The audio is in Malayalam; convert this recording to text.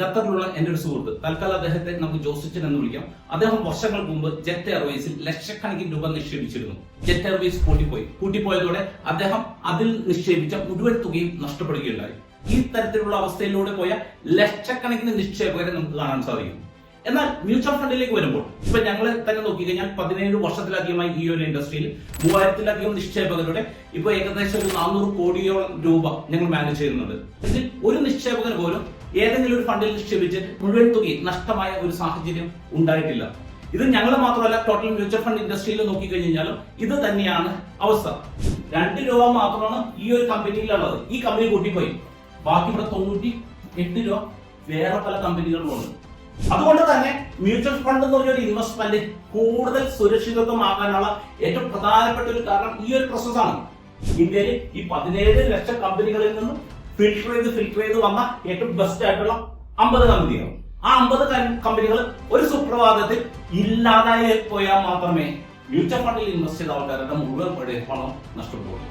ഖത്തറിലുള്ള എന്റെ ഒരു സുഹൃത്ത്. തൽക്കാലം അദ്ദേഹത്തെ നമുക്ക് ജോസിച്ചൻ എന്ന് വിളിക്കാം. അദ്ദേഹം വർഷങ്ങൾക്ക് മുമ്പ് ജെറ്റ് എയർവേസിൽ ലക്ഷക്കണക്കിന് രൂപ നിക്ഷേപിച്ചിരുന്നു. ജെറ്റ് എയർവേസ് കൂട്ടിപ്പോയി കൂട്ടിപ്പോയതോടെ അദ്ദേഹം അതിൽ നിക്ഷേപിച്ച മുഴുവൻ തുകയും നഷ്ടപ്പെടുകയുണ്ടായി. ഈ തരത്തിലുള്ള അവസ്ഥയിലൂടെ പോയ ലക്ഷക്കണക്കിന് നിക്ഷേപകരെ നമുക്ക് കാണാൻ സാധിക്കും. എന്നാൽ മ്യൂച്വൽ ഫണ്ടിലേക്ക് വരുമ്പോൾ ഇപ്പൊ ഞങ്ങൾ തന്നെ നോക്കിക്കഴിഞ്ഞാൽ പതിനേഴ് വർഷത്തിലധികമായി ഈ ഒരു ഇൻഡസ്ട്രിയിൽ മൂവായിരത്തിലധികം നിക്ഷേപകരുടെ ഇപ്പൊ ഏകദേശം ഒരു നാനൂറ് കോടിയോളം രൂപ ഞങ്ങൾ മാനേജ് ചെയ്യുന്നുണ്ട്. ഇതിൽ ഒരു നിക്ഷേപകന് പോലും ഏതെങ്കിലും ഒരു ഫണ്ടിൽ നിക്ഷേപിച്ച് മുഴുവൻ തുകയും നഷ്ടമായ ഒരു സാഹചര്യം ഉണ്ടായിട്ടില്ല. ഇത് ഞങ്ങൾ മാത്രമല്ല ടോട്ടൽ മ്യൂച്വൽ ഫണ്ട് ഇൻഡസ്ട്രിയിൽ നോക്കിക്കഴിഞ്ഞാലും ഇത് തന്നെയാണ് അവസ്ഥ. രണ്ട് രൂപ മാത്രമാണ് ഈ ഒരു കമ്പനിയിലുള്ളത് ഈ കമ്പനി കൂട്ടിപ്പോയി. ബാക്കി ഇവിടെ തൊണ്ണൂറ്റി എട്ട് രൂപ വേറെ പല കമ്പനികളിലുണ്ട് അതുകൊണ്ട് തന്നെ മ്യൂച്വൽ ഫണ്ട് എന്ന് പറഞ്ഞ ഒരു ഇൻവെസ്റ്റ്മെന്റ് കൂടുതൽ സുരക്ഷിതത്വമാകാനുള്ള ഏറ്റവും പ്രധാനപ്പെട്ട ഒരു കാരണം ഈ ഒരു പ്രോസസ്സാണ് ഇന്ത്യയിൽ ഈ പതിനേഴ് ലക്ഷം കമ്പനികളിൽ നിന്നും ഫിൽട്ടർ ചെയ്ത് ഫിൽട്ടർ ചെയ്ത് വന്ന ഏറ്റവും ബെസ്റ്റ് ആയിട്ടുള്ള അമ്പത് കമ്പനികൾ. ആ അമ്പത് കമ്പനികൾ ഒരു സുപ്രഭാതത്തിൽ ഇല്ലാതായി പോയാൽ മാത്രമേ മ്യൂച്വൽ ഫണ്ടിൽ ഇൻവെസ്റ്റ് ചെയ്ത ആൾക്കാരുടെ മുഴുവൻ പണം നഷ്ടപ്പെടുള്ളൂ